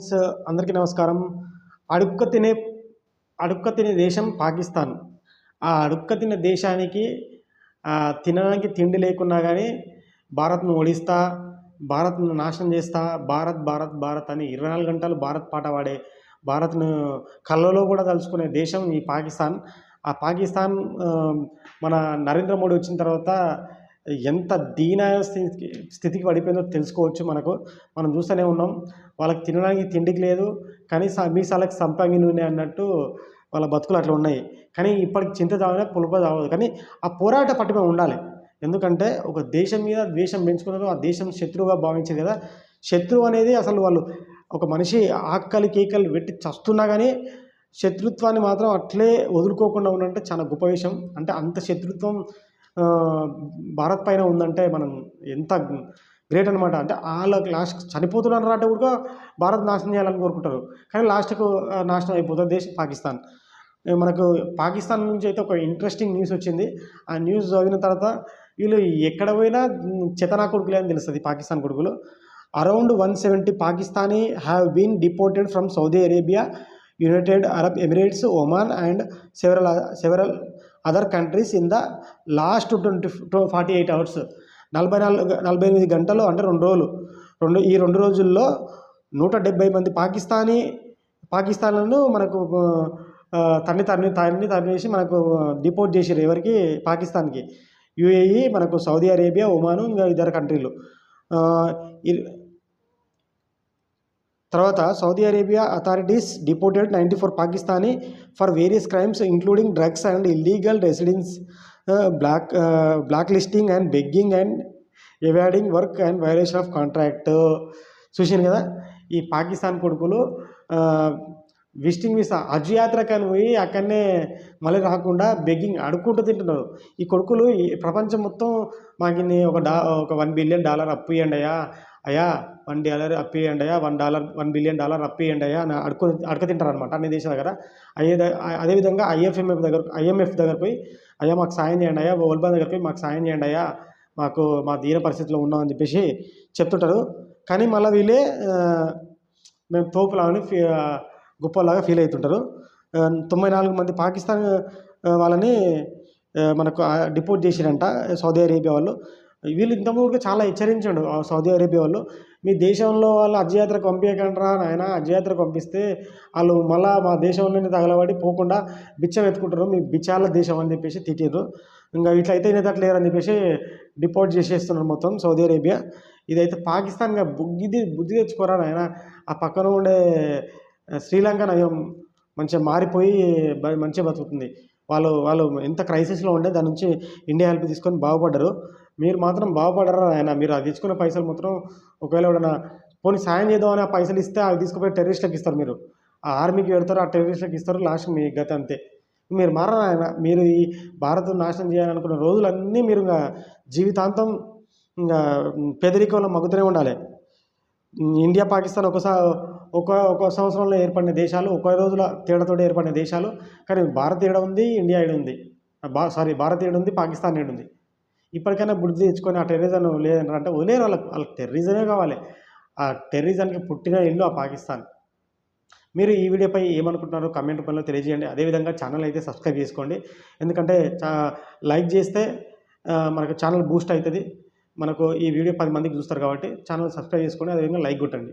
అందరికీ నమస్కారం. అడుక్క తినే అడుక్క తినే దేశం పాకిస్తాన్. ఆ అడుక్క తినే దేశానికి తినడానికి తిండి లేకున్నా కానీ భారత్ను ఓడిస్తా భారత్ను నాశనం చేస్తా భారత్ భారత్ భారత్ అని ఇరవై నాలుగు గంటలు భారత్ పాట పాడే భారత్ను కళ్ళలో కూడా తలుచుకునే దేశం ఈ పాకిస్తాన్. ఆ పాకిస్తాన్ మన నరేంద్ర మోడీ వచ్చిన తర్వాత ఎంత దీన స్థితికి స్థితికి పడిపోయిందో తెలుసుకోవచ్చు మనకు. మనం చూస్తూనే ఉన్నాం వాళ్ళకి తినడానికి తిండికి లేదు కనీసం మీసాలకు సంపంగి నూనె అన్నట్టు వాళ్ళ బతుకులు అట్లా ఉన్నాయి. కానీ ఇప్పటికి చింత తాగినా పులుప తాగదు. కానీ ఆ పోరాట పట్టుమే ఉండాలి. ఎందుకంటే ఒక దేశం మీద ద్వేషం పెంచుకున్నారు ఆ దేశం శత్రువుగా భావించారు కదా. శత్రువు అనేది అసలు వాళ్ళు ఒక మనిషి ఆకలి కేకలు పెట్టి చస్తున్నా కానీ శత్రుత్వాన్ని మాత్రం అట్లే వదులుకోకుండా ఉండంటే చాలా గొప్ప విషయం. అంటే అంత శత్రుత్వం భారత్ పైన ఉందంటే మనం ఎంత గ్రేట్ అనమాట అంటే వాళ్ళ లాస్ట్ చనిపోతున్నారు అంటే కూడా భారత్ నాశనం చేయాలని కోరుకుంటారు. కానీ లాస్ట్కు నాశనం అయిపోతుంది దేశం పాకిస్తాన్. మనకు పాకిస్తాన్ నుంచి అయితే ఒక ఇంట్రెస్టింగ్ న్యూస్ వచ్చింది. ఆ న్యూస్ చదివిన తర్వాత వీళ్ళు ఎక్కడ పోయినా చతనా చెతనా కొడుకులే అని తెలుస్తుంది పాకిస్తాన్ కొడుకులు. Around one seventy Pakistani have been deported from Saudi Arabia United Arab Emirates Oman and several several other countries in the last twenty forty eight hours నలభై నాలుగు నలభై ఎనిమిది గంటలు అంటే రెండు రోజులు. రెండు ఈ రెండు రోజుల్లో నూట డెబ్బై మంది పాకిస్తానీ పాకిస్తాన్లను మనకు తన్ని తన్ని తన్ని తన్నేసి మనకు డిపోర్ట్ చేసారు ఎవరికి? పాకిస్తాన్కి. యుఏఈ మనకు సౌదీ అరేబియా ఒమాను ఇంకా ఇతర కంట్రీలు. తర్వాత Saudi Arabia authorities deported ninety four Pakistani for various crimes including drugs and illegal residence black black listing and begging and evading work and violation of contract చూసాను కదా? ఈ పాకిస్తాన్ కొడుకులు విజిటింగ్ వీసా హజ్ యాత్రకని పోయి అక్కడనే మళ్ళీ రాకుండా బెగ్గింగ్ అడుక్కుంటూ తింటున్నారు. ఈ కొడుకులు ఈ ప్రపంచం మొత్తం మాకు ఇన్ని ఒక డా ఒక వన్ బిలియన్ డాలర్ అప్పు ఇవ్వండి అయ్యా వన్ డాలర్ అప్పియండి అయ్యా one dollar one billion dollar అప్పియండి అయ్యా అని అడుకు అడక తింటారు అనమాట అన్ని దేశాల దగ్గర అయ్యే అదేవిధంగా ఐఎఫ్ఎంఎఫ్ దగ్గర ఐఎంఎఫ్ దగ్గర పోయి అయ్యా మాకు సాయం చేయండి అయ్యా వరల్డ్ బ్యాంక్ దగ్గర పోయి మాకు సాయం చేయండి అయ్యా మాకు మా దీన పరిస్థితిలో ఉన్నామని చెప్పేసి చెప్తుంటారు. కానీ మళ్ళీ వీళ్ళే మేము తోపులాని ఫీ గొప్పలాగా ఫీల్ అవుతుంటారు. తొంభై నాలుగు మంది పాకిస్తాన్ వాళ్ళని మనకు డిపోర్ట్ చేసిరంట సౌదీ అరేబియా వాళ్ళు. వీళ్ళు ఇంతకుముందు చాలా హెచ్చరించాడు ఆ సౌదీ అరేబియా వాళ్ళు. మీ దేశంలో వాళ్ళు అజ్జయాత్రకు పంపించకండిరా నాయన అజ్జయాత్రకు పంపిస్తే వాళ్ళు మళ్ళా మా దేశంలోనే తగలబడి పోకుండా బిచ్చం ఎత్తుకుంటారు మీ బిచ్చాల దేశం అని చెప్పేసి తిట్టిర్రు. ఇంకా ఇట్లా అయితే ఇనేటట్లు లేరని చెప్పేసి డిపోర్ట్ చేసేస్తున్నారు మొత్తం సౌదీ అరేబియా. ఇదైతే పాకిస్తాన్గా బుగ్గిది బుద్ధి తెచ్చుకోరా నాయన. ఆ పక్కన ఉండే శ్రీలంక నయం మంచిగా మారిపోయి బ- మంచిగా బతుకుతుంది. వాళ్ళు వాళ్ళు ఎంత క్రైసిస్లో ఉండే దాని నుంచి ఇండియా హెల్ప్ తీసుకొని బాగుపడ్డారు. మీరు మాత్రం బాగుపడరా ఆయన మీరు అది తీసుకున్న పైసలు మాత్రం ఒకవేళ ఎవడన్నా పోనీ సాయం చేద్దామని ఆ పైసలు ఇస్తే అవి తీసుకుపోయి టెర్రరిస్ట్లకు ఇస్తారు మీరు. ఆ ఆర్మీకి పెడతారు ఆ టెర్రరిస్ట్లకు ఇస్తారు లాస్ట్ మీ గత అంతే. మీరు మారరా ఆయన మీరు ఈ భారత్ నాశనం చేయాలనుకున్న రోజులన్నీ మీరు ఇంకా జీవితాంతం ఇంకా పేదరికంలో మగ్గుతూనే ఉండాలి. ఇండియా పాకిస్తాన్ ఒకసారి ఒక ఒక సంవత్సరంలో ఏర్పడిన దేశాలు ఒక రోజుల తేడాతో ఏర్పడిన దేశాలు కానీ భారత్ ఏడ ఉంది ఇండియా ఏడు ఉంది? బా సారీ భారత్ ఏడు ఉంది పాకిస్తాన్ ఏడు ఉంది? ఇప్పటికైనా బుద్ధి తెచ్చుకొని ఆ టెర్రరిజం లేదంటారు అంటే వదిలేరు వాళ్ళకి. వాళ్ళకి టెర్రరిజమే కావాలి. ఆ టెర్రరిజానికి పుట్టిన ఇల్లు ఆ పాకిస్తాన్. మీరు ఈ వీడియోపై ఏమనుకుంటున్నారో కామెంట్ రూపంలో తెలియజేయండి. అదేవిధంగా ఛానల్ అయితే సబ్స్క్రైబ్ చేసుకోండి. ఎందుకంటే చా- లైక్ చేస్తే మనకు ఛానల్ బూస్ట్ అవుతుంది. మనకు ఈ వీడియో పది మందికి చూస్తారు కాబట్టి ఛానల్ సబ్స్క్రైబ్ చేసుకోండి. అదేవిధంగా లైక్ కొట్టండి.